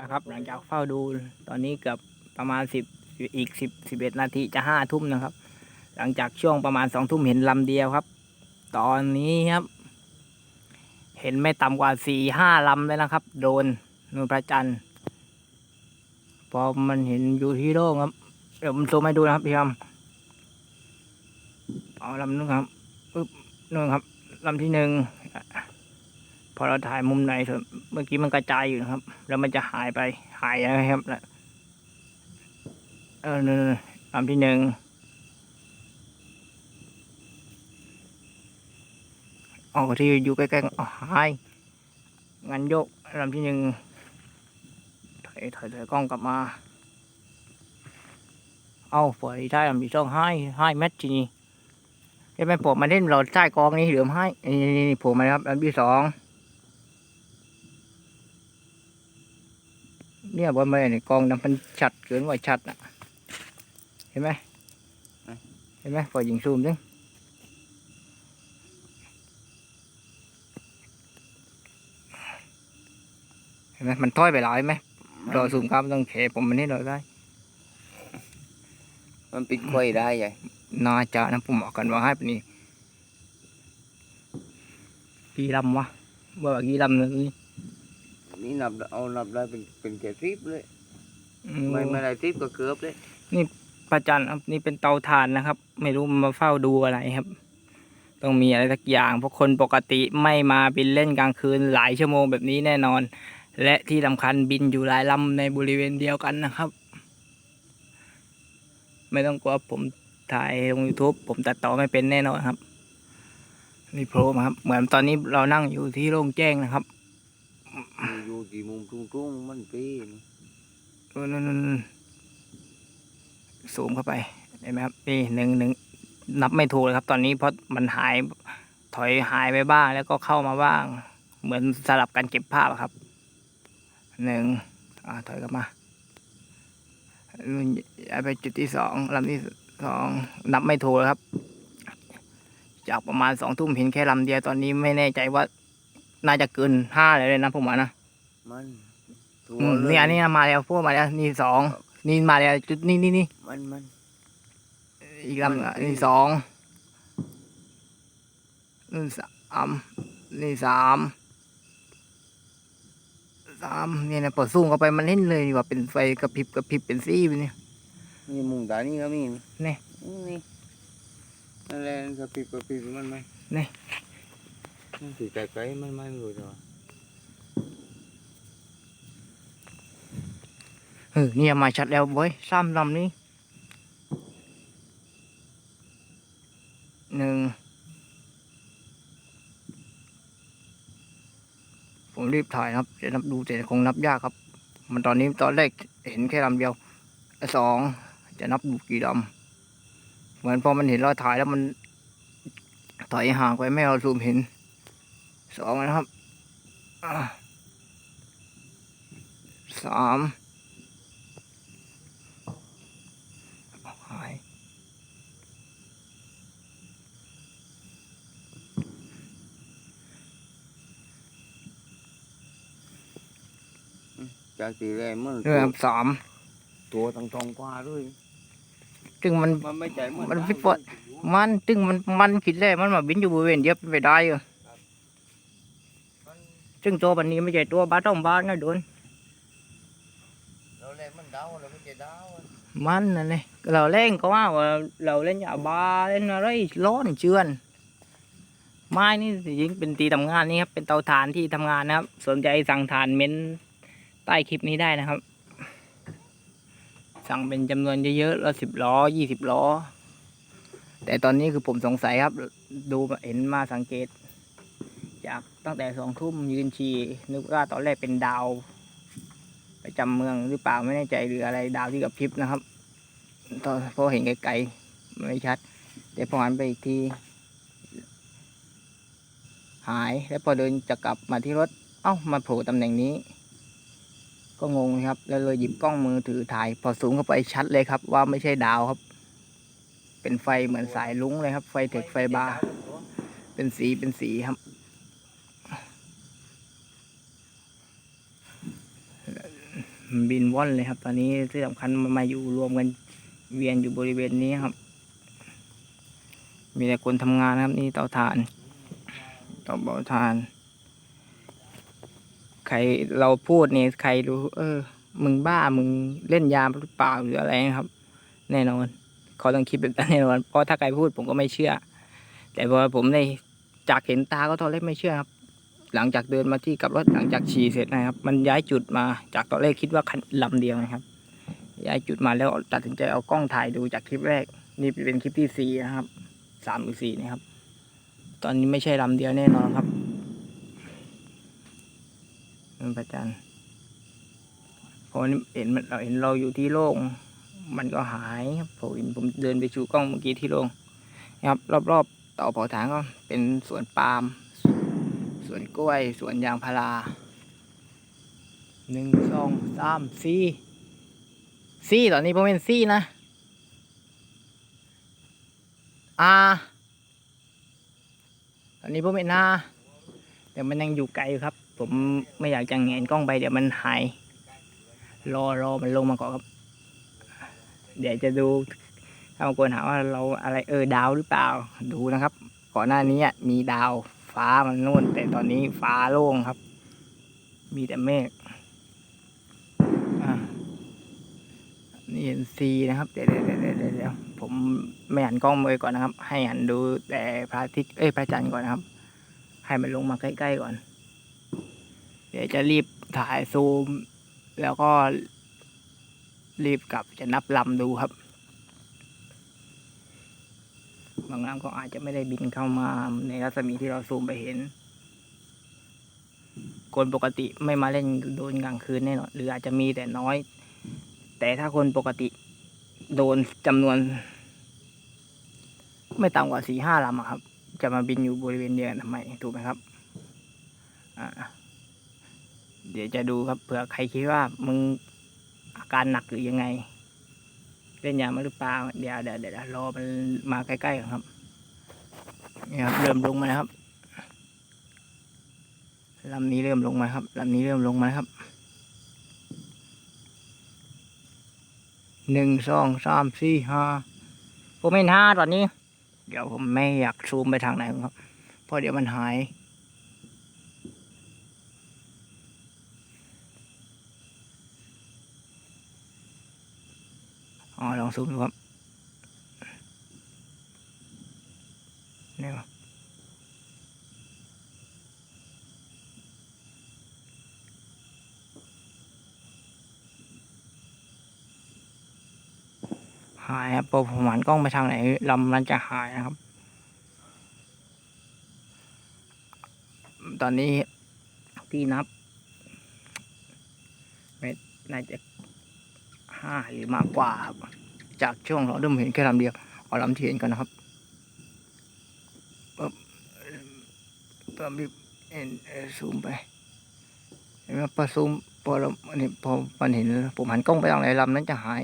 นะครับหลังจากเฝ้าดูตอนนี้เกือบประมาณสิบอีกสิบสิบเอ็ดนาทีจะห้าทุ่มนะครับ หลังจากช่วงประมาณสองทุ่มเห็นลำเดียวครับ ตอนนี้ครับ เห็นไม่ต่ำกว่าสี่ห้าลำเลยนะครับ โดนนูนพระจันทร์พอมันเห็นอยู่ที่โล่งครับ เดี๋ยวผมซูมให้ดูนะครับพี่ครับเอาลำนึงครับปึ๊บนู่นครับลำที่หนึ่ง พอเราถ่ายมุมไหนส่วนเมื่อกี้มันกระจายอยู่นะครับ แล้วมันจะหายไปหายนะครับแล้วเออนั่นๆลำที่หนึ่งออกที่อยู่ใกล้ๆอ๋อหายงั้นโยกลำที่หนึ่งถอยถอยถอยกล้องกลับมา เอาฝอยได้ลำที่สองให้ให้แมททีนี้เห็นไหมผมมาเล่นเราใต้กองนี้เหลือมให้นี่นี่ผมมาครับลำที่สอง เนี่ยบนมาเนี่ยกองน้ำมันชัดเกินกว่าชัดนะเห็นไหมเห็นไหมพอยิงซูมดึงเห็นไหมมันถอยไปหลายไหมรอซูมครับต้องเขผมมันนี่เลยได้มันปิดไว้ได้ใหญ่น่าจะนะผมบอกกันว่าให้ปะนี่กี่ลำวะเมื่อว่ากี่ลำนะนี่ นี่นับเอานับได้เป็นเป็นแค่ทริปเลยอืไม่ไม่ได้ทริปก็เกือบเลยพระจันทร์ครับนี่เป็นเตาถ่านนะครับ ไม่รู้มันมาเฝ้าดูอะไรครับ ต้องมีอะไรสักอย่าง เพราะคนปกติไม่มาบินเล่นกลางคืนหลายชั่วโมงแบบนี้แน่นอน และที่สำคัญบินอยู่หลายลำในบริเวณเดียวกันนะครับ ไม่ต้องกลัวผมถ่ายลง YouTube ผมตัดต่อไม่เป็นแน่นอนครับนี่โพรมาครับ เหมือนตอนนี้เรานั่งอยู่ที่โล่งแจ้งนะครับ อยู่ที่มุมทุ่งๆมันปีนนั่นๆซูมเข้าไปเห็นไหมครับนี่หนึ่งหนึ่งนับไม่ถูกเลยครับ ตอนนี้เพราะมันหายถอยหายไปบ้างแล้วก็เข้ามาบ้าง เหมือนสลับกันเก็บภาพครับหนึ่งอ่าถอยกลับมาย้ายไปจุดที่สองลำที่สองนับไม่ถูกเลยครับ จากประมาณสองทุ่มเห็นแค่ลำเดียวตอนนี้ไม่แน่ใจว่า น่าจะเกินห้าเลยนะผมว่านะมันตัวอืมเลยนี่อันนี้มาแล้วพวกมาแล้วนี่สองนี่มาแล้วจุดนี่นี่นี่มันมัน อีกลำอะนี่สองนี่สามนี่สามสามเนี่ยนะเปิดซูมเข้าไปมันเล่นเลยดีกว่าเป็นไฟกระพริบกระพริบเป็นซี่ไปเนี่ย นี่มุมตานี่ก็มีนี่นี่นั่นแหละกระพริบกระพริบมันไหมนี่ นี่ถือไกลมันไม่รู้จักเออเนี่ยมาชัดแล้วเว้ยสามลำนี้หนึ่งผมรีบถ่ายนะครับจะนับดูแต่คงนับยากครับ มันตอนนี้ตอนแรกเห็นแค่ลำเดียวสองจะนับดูกี่ลำเหมือนพอมันเห็นเราถ่ายแล้วมันถอยห่างไปไม่เราซูมเห็น สองนะครับอ่าสามหายจากทีแรกมันเรื่องสามตัวทองทองกว่าด้วยซึ่งมันมันไม่ใจมันมันฟิตปวดมันซึ่งมันมันคิดแล้วมันมาบินอยู่บริเวณเดียวไปได้อยู่ ซึ่งตัวบันนี้ไม่ใช่ตัวบ้าต้องบ้านนะโดนเราเล่นมันเดาเราไม่ใจเดามันนั่นเลยเราเล่นก็ว่าว่าเราเล่นยาบ้าเล่นอะไรร้อนเชือนไม้นี่จริงๆเป็นตีทำงานนี่ครับเป็นเตาถ่านที่ทำงานนะครับ สนใจสั่งถ่านเม้นใต้คลิปนี้ได้นะครับ สั่งเป็นจำนวนเยอะๆแล้วสิบล้อยี่สิบล้อ แต่ตอนนี้คือผมสงสัยครับ ดูเห็นมาสังเกต จากตั้งแต่สองทุ่มยืนชีนึกว่าตอนแรกเป็นดาวประจำเมืองหรือเปล่าไม่แน่ใจหรืออะไรดาวที่กับพริบนะครับตอนพอเห็นไกลๆไม่ชัด แต่พอหันไปอีกที หายแล้วพอเดินจะกลับมาที่รถ เอ้ามาโผล่ตำแหน่งนี้ ก็งงครับ แล้วเลยหยิบกล้องมือถือถ่าย พอสูงเข้าไปชัดเลยครับ ว่าไม่ใช่ดาวครับ เป็นไฟเหมือนสายลุ้งเลยครับ ไฟเทคไฟบาร์เป็นสีเป็นสีครับ มัน บินว่อนเลยครับ ตอนนี้ที่สำคัญมันมาอยู่รวมกันเวียนอยู่บริเวณนี้ครับ มีแต่คนทำงานครับนี่เตาถ่านเตาเบาถ่าน ใครเราพูดเนี่ยใครรู้ เออ มึงบ้ามึงเล่นยาหรือเปล่าหรืออะไรนะครับ แน่นอนเขาต้องคิดแบบนั้นแน่นอนเพราะถ้าใครพูดผมก็ไม่เชื่อ แต่พอผมได้จากเห็นตาก็ตอนแรกไม่เชื่อครับ หลังจากเดินมาที่กับรถหลังจากฉี่เสร็จนะครับ มันย้ายจุดมาจากตอนแรกคิดว่าคันลำเดียวนะครับ ย้ายจุดมาแล้วตัดสินใจเอากล้องถ่ายดูจากคลิปแรก นี่เป็นคลิปที่สี่นะครับสามหรือสี่นะครับ ตอนนี้ไม่ใช่ลำเดียวแน่นอนครับมันประจันเพราะนี่เห็นเราเห็นเราอยู่ที่โล่งมันก็หายครับผมเห็นผมเดินไปชูกล้องเมื่อกี้ที่โล่งนะครับ รอบๆเต่าเผาถานก็เป็นสวนปาล์ม สวนกล้วย สวนยางพาราหนึ่งสองสามสี่สี่ตอนนี้ผมเป็นสี่นะอาตอนนี้ผมเป็นอาแต่มันยังอยู่ไกลครับ ผมไม่อยากจะแงนกล้องไปเดี๋ยวมันหาย รอรอมันลงมาก่อนครับ เดี๋ยวจะดูถ้าบางคนถามว่าเราอะไรเออดาวหรือเปล่าดูนะครับ ก่อนหน้านี้มีดาว ฟ้ามันนู่นแต่ตอนนี้ฟ้าโล่งครับ มีแต่เมฆนี่เห็นซีนะครับเดี๋ยวเดี๋ยวเดี๋ยวเดี๋ยวเดี๋ยวผมไม่หันกล้องมือก่อนนะครับ ให้หันดูแต่พระอาทิตย์เอ้ยพระจันทร์ก่อนนะครับ ให้มันลงมาใกล้ๆก่อน เดี๋ยวจะรีบถ่ายซูม แล้วก็รีบกลับจะนับลำดูครับ บางลำก็อาจจะไม่ได้บินเข้ามาในรัศมีที่เราซูมไปเห็น คนปกติไม่มาเล่นโดนกลางคืนแน่นอนหรืออาจจะมีแต่น้อย แต่ถ้าคนปกติโดนจำนวน ไม่ต่ำกว่าสี่ห้าลำครับ จะมาบินอยู่บริเวณเดียวกันทำไมถูกไหมครับอ่าเดี๋ยวจะดูครับเผื่อใครคิดว่ามึงอาการหนักหรือยังไง เล่นยามาหรือเปล่าเดี๋ยวเดี๋ยวเดี๋ยวรอมันมาใกล้ๆก่อนครับนี่ครับ เริ่มลงมาแล้วครับลำนี้เริ่มลงมาครับลำนี้เริ่มลงมาครับหนึ่งสองสามสี่ห้าผมเป็นห้าตอนนี้ เดี๋ยวผมไม่อยากซูมไปทางไหนครับเพราะเดี๋ยวมันหาย อ๋อลองซูมดูครับนี่ครับหายครับพอผมหันกล้องไปทางไหนลำมันจะหายนะครับ ตอนนี้ที่นับไม่น่าจะ ห้าหรือมากกว่าครับ จากช่วงเราเริ่มเห็นแค่ลำเดียวเอาลำที่เห็นก่อนนะครับปั๊บตอนนี้เอ็นเออซูมไปเห็นไหมพอซูมพอเราเนี่ยพอมันเห็นผมหันกล้องไปทางไหนลำนั้นจะหาย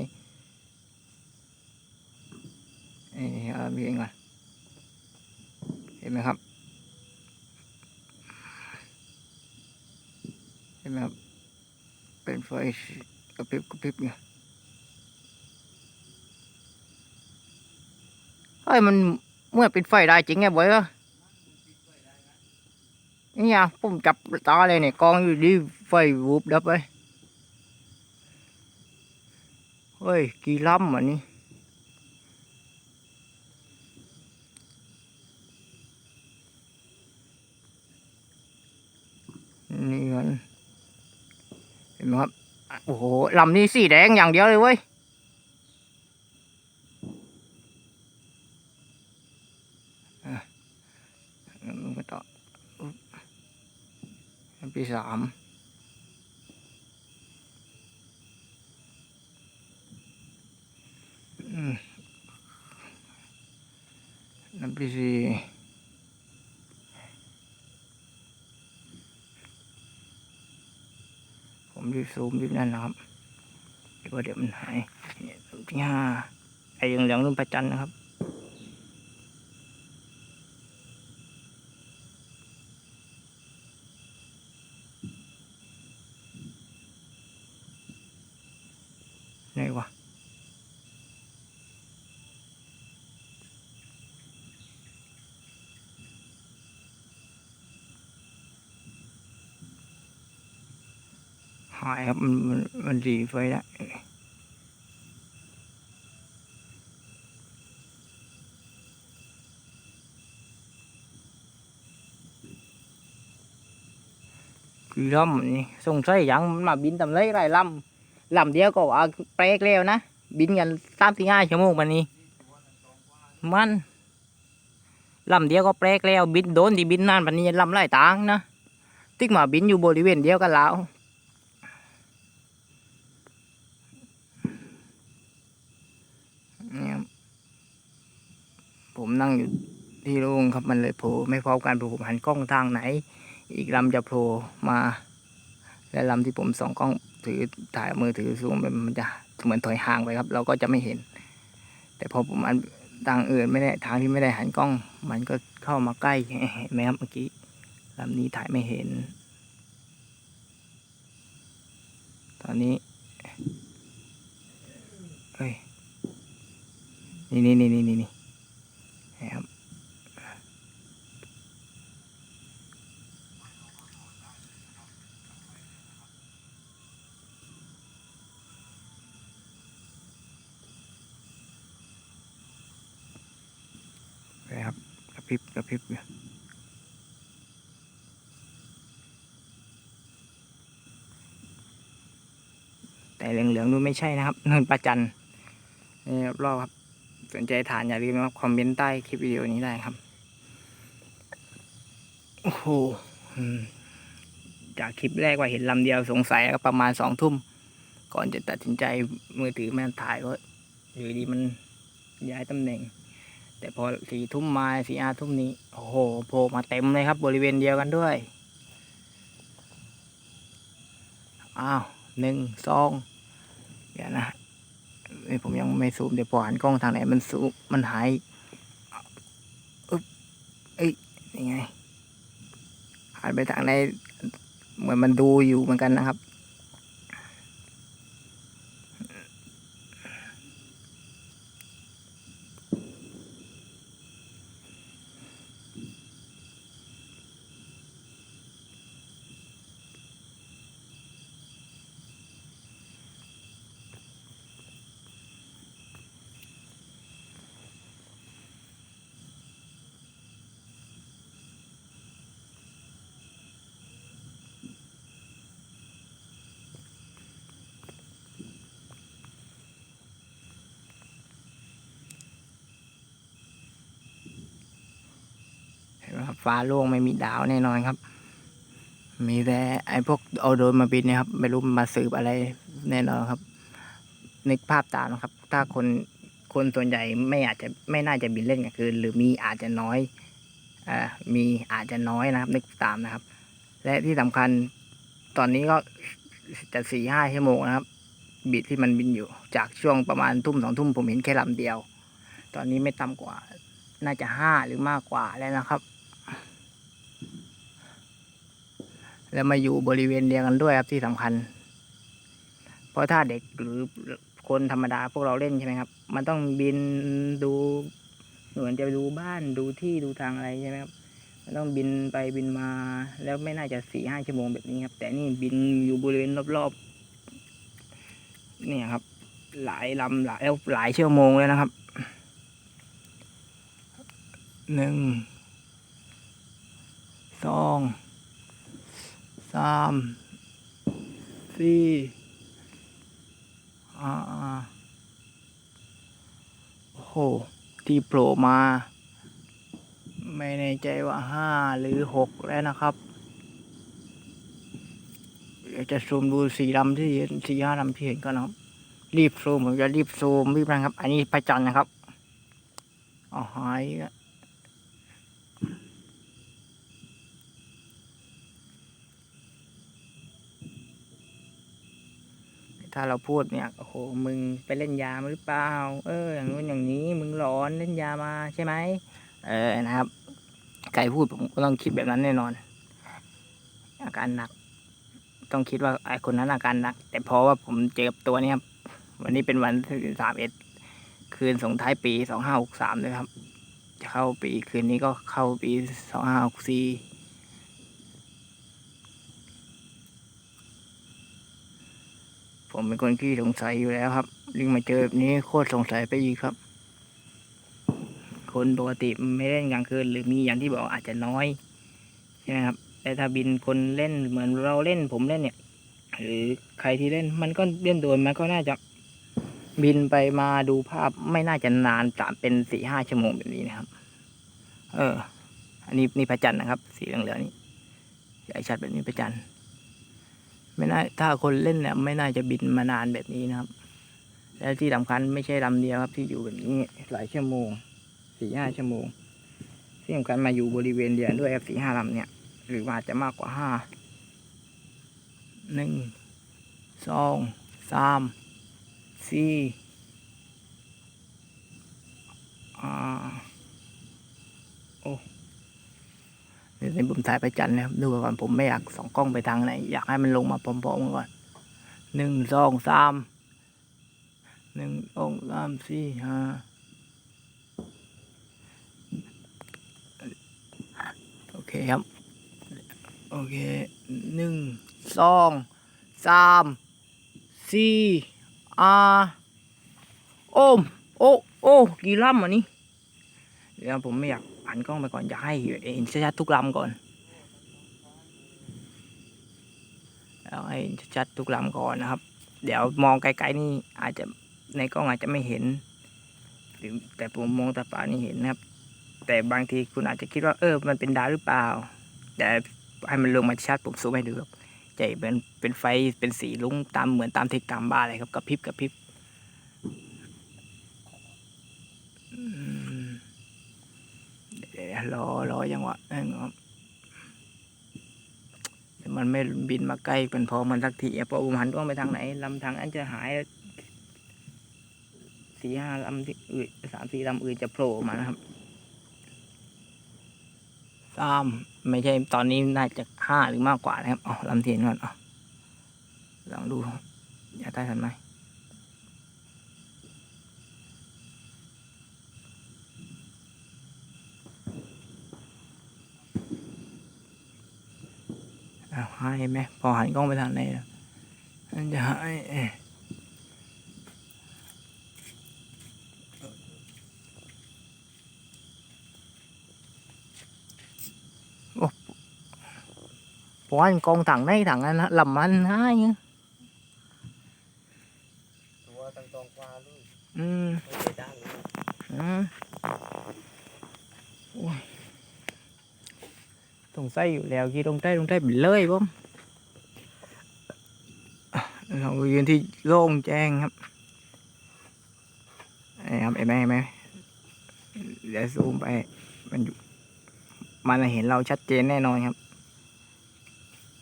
นี่เอาลำที่เห็นก่อนเห็นไหมครับเห็นไหมครับเป็นไฟกระพริบกระพริบอยู่ เฮ้ยมันเมื่อเป็นไฟได้จริงไงบ่อยะนี่ไงผมจับตาเลยเนี่ยกองอยู่ดีไฟวูบดับไปเฮ้ยกี่ล้ำอะนี่นี่มันเห็นไหมครับ โอ้โหลำนี้สีแดงอย่างเดียวเลยเว้ย อะงั้นมันก็ต่ออุ๊บ ลำที่สามอืมลำที่สี่ผมรีบซูมรีบนั่นนะครับเดี๋ยวเดี๋ยวมันหายเนี่ยลำที่ห้าไอ้เหลืองๆรุ่นประจันนะครับ หายครับ มันมันมันรีไฟแล้วคือลำนี่สงสัยยังมาบินทำไรไรลำลำเดียวก็ว่าแปลกแล้วนะ บินกันสามสี่ห้าชั่วโมงมันนี้ มันลำเดียวก็แปลกแล้ว บินโดนที่บินนานปันนี้ลำไรต่างนะติ๊กมาบินอยู่บริเวณเดียวกันแล้วเนี่ย ผมนั่งอยู่ที่โรงครับมันเลยโผล่ไม่พร้อมกันผมหันกล้องทางไหน อีกลำจะโผล่มา และลำที่ผมส่องกล้องถือถ่ายมือถือซูมไปมันจะเหมือนถอยห่างไปครับ เราก็จะไม่เห็น แต่พอผมอันทางอื่นไม่ได้ทางที่ไม่ได้หันกล้อง มันก็เข้ามาใกล้เห็นไหมครับเมื่อกี้ลำนี้ถ่ายไม่เห็น ตอนนี้เฮ้ยนี่นี่นี่นี่นี่ นี่ครับนะครับกระพริบกระพริบอยู่แต่เหลืองๆนู่นไม่ใช่นะครับนั่นปลาจันนี่ครับรอบครับ สนใจฐานอย่าลืมนะครับคอมเมนต์ใต้คลิปวิดีโอนี้ได้ครับ โอ้โหจากคลิปแรกว่าเห็นลำเดียวสงสัยก็ประมาณสองทุ่ม ก่อนจะตัดสินใจมือถือแม่ถ่ายก็อยู่ดีมันย้ายตำแหน่ง แต่พอสี่ทุ่มมาสี่อาทุ่มนี้ โอ้โหโผล่มาเต็มเลยครับ บริเวณเดียวกันด้วย อ้าวหนึ่งสองเดี๋ยวนะ ผมยังไม่ซูมเดี๋ยวพอหันกล้องทางไหนมันซูมมันหายอึ๊บเอ้ยยังไงหันไปทางไหนเหมือนมันดูอยู่เหมือนกันนะครับ ครับ ฟ้าโล่งไม่มีดาวแน่นอนครับ มีแต่ไอ้พวกเอาโดรนมาบินนะครับ ไม่รู้มาสืบอะไรแน่นอนครับ นึกภาพตามนะครับ ถ้าคนคนส่วนใหญ่ไม่อาจจะไม่น่าจะบินเล่นกลางคืนหรือมีอาจจะน้อยอ่ามีอาจจะน้อยนะครับ นึกตามนะครับ และที่สำคัญตอนนี้ก็จะสี่ห้าชั่วโมงนะครับ บิดที่มันบินอยู่จากช่วงประมาณทุ่มสองทุ่มผมเห็นแค่ลำเดียว ตอนนี้ไม่ต่ำกว่า น่าจะห้าหรือมากกว่าแล้วนะครับ แล้วมาอยู่บริเวณเดียวกันด้วยครับที่สำคัญ เพราะถ้าเด็กหรือคนธรรมดาพวกเราเล่นใช่ไหมครับ มันต้องบินดูเหมือนจะดูบ้านดูที่ดูทางอะไรใช่ไหมครับมันต้องบินไปบินมาแล้วไม่น่าจะสี่ห้าชั่วโมงแบบนี้ครับ แต่นี่บินอยู่บริเวณรอบๆเนี่ยครับ หลายลำหลายหลายชั่วโมงเลยนะครับหนึ่งสอง สามสี่าโอ้โห ที่โผล่มา ไม่แน่ใจว่าห้าหรือหกแล้วนะครับเดี๋ยวจะซูมดูสี่ลำที่เห็นสี่ห้าลำที่เห็นกันนะครับ รีบซูมผมจะรีบซูมรีบนะครับ อันนี้พระจันทร์นะครับอ๋อหายอีกแล้ว ถ้าเราพูดเนี่ย โอ้โห มึงไปเล่นยามาหรือเปล่า เออ อย่างนู้นอย่างนี้ มึงหลอนเล่นยามาใช่ไหม เออ นะครับ ไก่พูดผมก็ต้องคิดแบบนั้นแน่นอน อาการหนัก ต้องคิดว่าไอ้คนนั้นอาการหนัก แต่เพราะว่าผมเจอกับตัวเนี้ยครับ วันนี้เป็นวันที่สามเอ็ดคืนส่งท้ายปีสองห้าหกสามเลยครับ จะเข้าปีคืนนี้ก็เข้าปีสองห้าหกสี่ผม เป็นคนขี้สงสัยอยู่แล้วครับลิงมาเจอแบบนี้โคตรสงสัยไปอีกครับ คนปกติไม่เล่นกลางคืนหรือมีอย่างที่บอกอาจจะน้อยใช่ไหมครับแต่ถ้าบินคนเล่นเหมือนเราเล่นผมเล่นเนี่ย หรือใครที่เล่นมันก็เล่นโดนมันก็น่าจะบินไปมาดูภาพไม่น่าจะนานสามเป็นสี่ห้าชั่วโมงแบบนี้นะครับ เออ อันนี้นี่พระจันทร์นะครับ สีเหลืองๆนี่ใหญ่ชัดแบบนี้พระจันทร์ ไม่น่าถ้าคนเล่นเนี่ยไม่น่าจะบินมานานแบบนี้นะครับ แล้วที่สำคัญไม่ใช่ลำเดียวครับที่อยู่แบบนี้หลายชั่วโมงสี่ห้าชั่วโมงที่สำคัญมาอยู่บริเวณเดียวด้วยครับสี่ห้าลำเนี่ย หรือว่าจจะมากกว่าห้าหนึ่งสองสามสี่อ่าโอ้ เดี๋ยวนี้ผมถ่ายไปจันนะครับ ดูก่อนผมไม่อยากส่องกล้องไปทางไหน อยากให้มันลงมาพร้อมๆกันก่อนหนึ่งสองสามหนึ่งสองสามสี่ห้าโอเคครับ โอเคหนึ่งสองสามสี่อาโอ้มโอ้โอ้กี่ลำอันนี้เดี๋ยวผมไม่อยาก หันกล้องไปก่อนอยากให้เห็นชัดๆทุกลำก่อนแล้วให้ชัดๆทุกลำก่อนนะครับ เดี๋ยวมองไกลๆนี่อาจจะในกล้องอาจจะไม่เห็นหรือแต่ผมมองตาเปล่านี่เห็นนะครับ แต่บางทีคุณอาจจะคิดว่าเออ มันเป็นดาวหรือเปล่า แต่ให้มันลงมาชัดผมซูมให้ดูครับจะเป็นเป็นไฟเป็นสีลุ้งตามเหมือนตามเทคตามบ้าเลยครับกระพริบกระพริบอืมเดี๋ยว รอรอยังหวะนั่นครับมันไม่บินมาใกล้เป็นพอมันสักทีอพอผมหันกล้องไปทางไหนลำทางนั้นจะหายสี่ห้าลำที่อื่นสามสี่ลำอื่นจะโผล่มานะครับสามไม่ใช่ตอนนี้น่าจะห้าหรือมากกว่านะครับอ๋อลำเทียนก่อนอ๋อลองดูอย่าได้ทันไหม เอาให้ไหมพอหันกล้องไปทางไหนมันจะให้เอ๊ะพอหันกองทางไหนทางนั้นลำมันให้เงี้ยตัวตั้งตองกว่าลูกอืมไม่ด้ดังอืมโอ้ยตรงไส้อยู่แล้วกี่ตรงใต้ตรงใต้ไปเลยผม เรายืนที่โล่งแจ้งครับไอ้ครับเห็นไหมเห็นไหมเดี๋ยวซูมไป มันอยู่มันเห็นเราชัดเจนแน่นอนครับ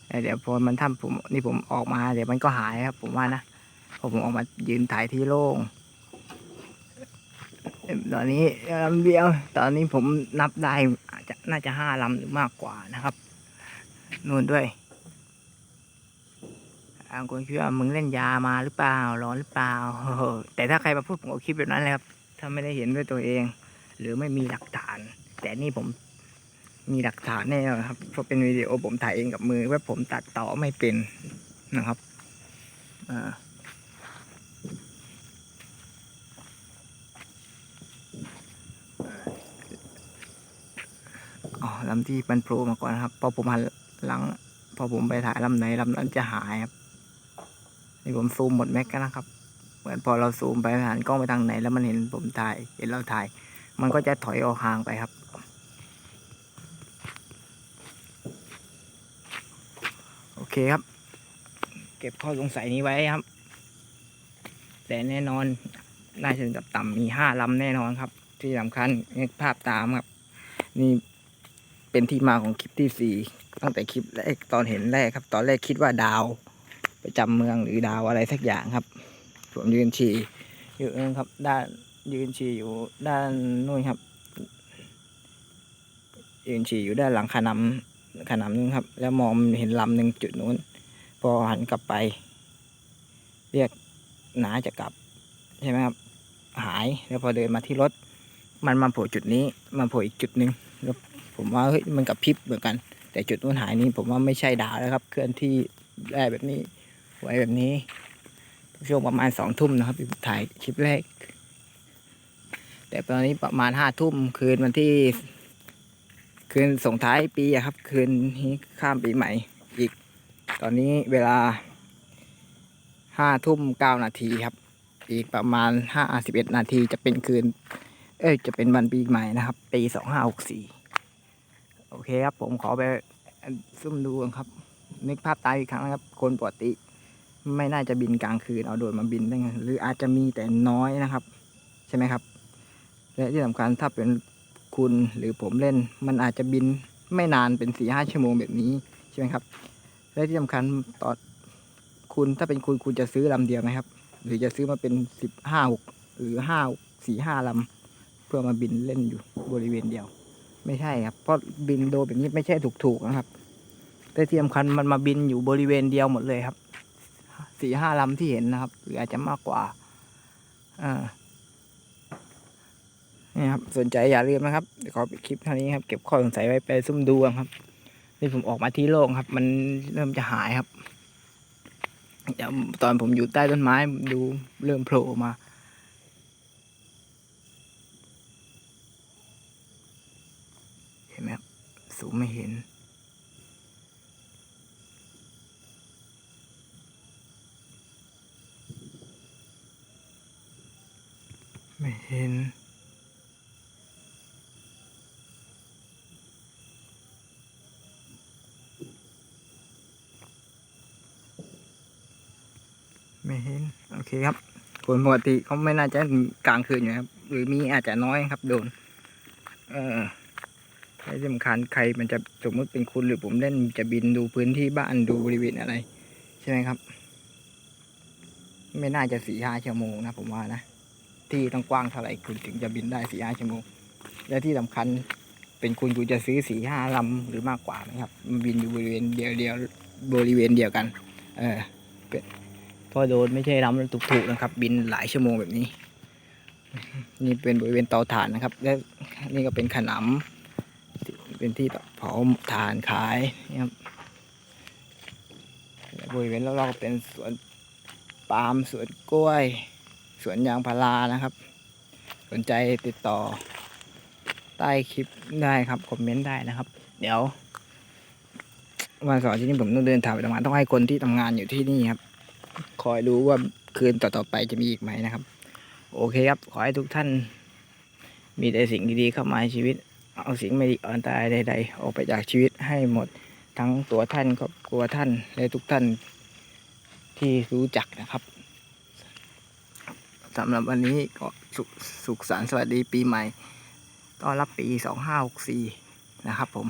แต่เดี๋ยวพอมันทำผมนี่ผมออกมา เดี๋ยวมันก็หายครับ ผมว่านะพอผมออกมายืนถ่ายที่โล่งตอนนี้ลำเดียว ตอนนี้ผมนับได้อาจจะน่าจะห้าลำหรือมากกว่านะครับนู่นด้วย บางคนคิดว่ามึงเล่นยามาหรือเปล่าร้อนหรือเปล่า แต่ถ้าใครมาพูดผมก็คิดแบบนั้นเลยครับ ถ้าไม่ได้เห็นด้วยตัวเอง หรือไม่มีหลักฐาน แต่นี่ผมมีหลักฐานแน่นครับ เพราะเป็นวิดีโอผมถ่ายเองกับมือว่าผมตัดต่อไม่เป็นนะครับอ่าอ๋อลำที่มันโผล่มาก่อนครับ พอผมหันหลัง พอผมไปถ่ายลำไหนลำนั้นจะหายครับ นี่ผมซูมหมดแม็กกันนะครับ เหมือนพอเราซูมไปหันกล้องไปทางไหน แล้วมันเห็นผมถ่าย เห็นเราถ่าย มันก็จะถอยออกห่างไปครับ โอเคครับ เก็บข้อสงสัยนี้ไว้ครับ แต่แน่นอนน่าจะถึงกับต่ำมีห้าลำแน่นอนครับ ที่สำคัญนึกภาพตามครับ นี่เป็นที่มาของคลิปที่สี่ตั้งแต่คลิปแรกตอนเห็นแรกครับ ตอนแรกคิดว่าดาว ประจำเมืองหรือดาวอะไรสักอย่างครับ ผมยืนฉี่อยู่นั่ครับ ด้านยืนฉี่อยู่ด้านนู้นครับ ยืนฉี่อยู่ด้านหลังขนำขนำนึงครับ แล้วมองเห็นลำหนึ่งจุดนู้น พอหันกลับไป เรียกน้าจะกลับใช่ไหมครับ หายแล้วพอเดินมาที่รถ มันมาโผล่จุดนี้มาโผล่อีกจุดหนึ่งแล้วผมว่าเฮ้ยมันกับพริบเหมือนกัน แต่จุดนู้นหายนี้ผมว่าไม่ใช่ดาวแล้วครับ เคลื่อนที่ได้แบบนี้ ไว้แบบนี้ช่วงประมาณสองทุ่มนะครับถ่ายคลิปแรก แต่ตอนนี้ประมาณห้าทุ่มคืนวันที่ คืนส่งท้ายปีอะครับ คืนนี้ข้ามปีใหม่ อีก ตอนนี้เวลาห้าทุ่มเก้านาทีครับ อีกประมาณห้าสิบเอ็ดนาทีจะเป็นคืน เอ้ยจะเป็นวันปีใหม่นะครับ ปีสองห้าหกสี่โอเคครับ ผมขอไปซุ่มดูครับ นึกภาพตามอีกครั้งนะครับ คนปกติ ไม่น่าจะบินกลางคืนเอาโดรนมาบินได้ไงหรืออาจจะมีแต่น้อยนะครับ ใช่ไหมครับ และที่สำคัญถ้าเป็นคุณหรือผมเล่น มันอาจจะบินไม่นานเป็นสี่ห้าชั่วโมงแบบนี้ใช่ไหมครับ และที่สำคัญตอนคุณถ้าเป็นคุณคุณจะซื้อลำเดียวไหมครับ หรือจะซื้อมาเป็นสิบห้าหกหรือห้าสี่ห้าลำเพื่อมาบินเล่นอยู่บริเวณเดียว ไม่ใช่ครับ เพราะบินโดแบบนี้ไม่ใช่ถูกๆนะครับ แต่ที่สำคัญมันมาบินอยู่บริเวณเดียวหมดเลยครับ สี่ห้าลำที่เห็นนะครับ หรืออาจจะมากกว่าอ่านี่ครับสนใจอย่าลืมนะครับเดี๋ยวขอปิดคลิปเท่านี้ครับ เก็บข้อสงสัยไว้ไปซุ่มดูครับนี่ผมออกมาที่โล่งครับ มันเริ่มจะหายครับเดี๋ยวตอนผมอยู่ใต้ต้นไม้ดูเริ่มโผล่มาเห็นไหมครับสูงไม่เห็น ไม่เห็น ไม่เห็น โอเคครับคนปกติเขาไม่น่าจะกลางคืนอยู่ครับ หรือมีอาจจะน้อยครับโดน เออและที่สำคัญใครมันจะสมมติเป็นคุณหรือผมเล่นจะบินดูพื้นที่บ้านดูบริเวณอะไร ใช่ไหมครับ ไม่น่าจะสี่ห้าชั่วโมงนะผมว่านะ ที่ต้องกว้างเท่าไหร่คุณถึงจะบินได้สี่ห้าชั่วโมง และที่สำคัญเป็นคุณคุณจะซื้อสี่ห้าลำหรือมากกว่าไหมครับมันบินอยู่บริเวณเดียวเดียวบริเวณเดียวกัน เออเป็นพราะโดนไม่ใช่ลำถูกๆนะครับ บินหลายชั่วโมงแบบนี้ นี่เป็นบริเวณเตาถ่านนะครับ และนี่ก็เป็นขนำเป็นที่เผาถ่านขายนะครับบริเวณรอบๆเป็นสวนปาล์มสวนกล้วย สวนยางพารานะครับ สนใจติดต่อ ใต้คลิปได้ครับคอมเมนต์ได้นะครับ เดี๋ยว วันเสาร์ที่นี้ผมต้องเดินทางไปทำงานต้องให้คนที่ทำงานอยู่ที่นี่ครับ คอยดูว่าคืนต่อๆไปจะมีอีกไหมนะครับ โอเคครับ ขอให้ทุกท่าน มีแต่สิ่งดีๆเข้ามาในชีวิต เอาสิ่งไม่ดีอันตรายใดๆ ออกไปจากชีวิตให้หมดทั้งตัวท่านครอบครัวท่านและทุกท่านที่รู้จักนะครับ สำหรับวันนี้ก็สุขสุขสันต์สวัสดีปีใหม่ต้อนรับปีสองห้าหกสี่นะครับผม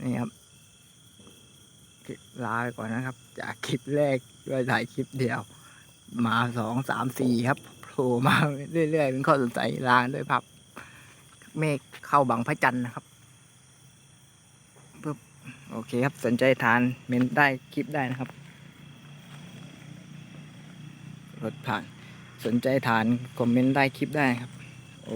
นี่ครับลาไปก่อนนะครับ จากคลิปแรกด้วยถ่ายคลิปเดียว มาสองสามสี่ครับโผล่มาเรื่อยๆเป็นข้อสนใจลาด้วยภาพเมฆเข้าบังพระจันทร์นะครับปึ๊บโอเคครับสนใจทานเมนได้คลิปได้นะครับรถผ่าน สนใจทานคอมเมนต์ได้คลิปได้ครับ โอ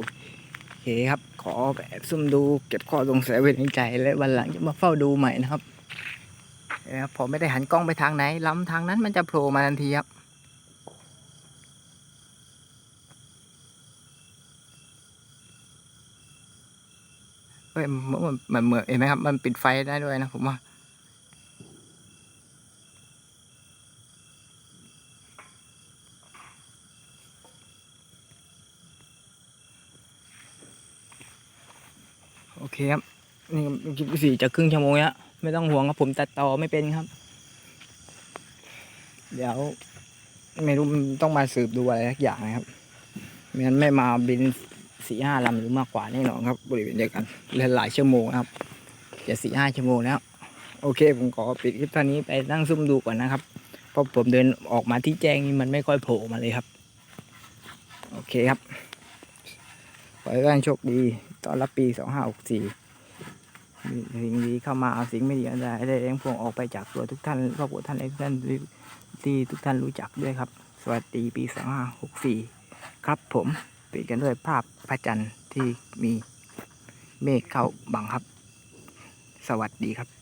เคครับ ขอแบบซุ่มดูเก็บข้อสงสัยไว้ในใจและวันหลังจะมาเฝ้าดูใหม่นะครับนะครับผมไม่ได้หันกล้องไปทางไหนล้ำทางนั้นมันจะโผล่มาทันทีครับเฮ้ยมันเหมือนเห็นไหมครับ มันปิดไฟได้ด้วยนะผมว่า คครับ นี่คลิปสี่จะครึ่งชั่วโมงแล้วไม่ต้องห่วงครับผมตัดต่อไม่เป็นครับ เดี๋ยว ไม่รู้ต้องมาสืบดูอะไรสักอย่างนะครับไม่งั้นไม่มาบินสี่ห้าลำหรือมากกว่าแน่นอนครับ บริเวณเดียวกันและหลายชั่วโมงครับจะสี่ห้าชั่วโมงแล้ว โอเค ผมขอปิดคลิปเท่านี้ไปนั่งซุ่มดูก่อนนะครับเพราะผมเดินออกมาที่แจ้งนี่มันไม่ค่อยโผล่มาเลยครับ โอเคครับ ขอให้ท่านโชคดีตอนรับปีสองห้าหกสี่สิ่งดีเข้ามาเอาสิ่งไม่ดีอะไรได้เลี้ยงพวงออกไปจากตัวทุกท่านครอบครัวท่านทุกท่านที่ทุกท่านรู้จักด้วยครับ สวัสดีปีสองห้าหกสี่ครับผมปิดกันด้วยภาพพระจันทร์ที่มีเมฆเข้าบังครับ สวัสดีครับ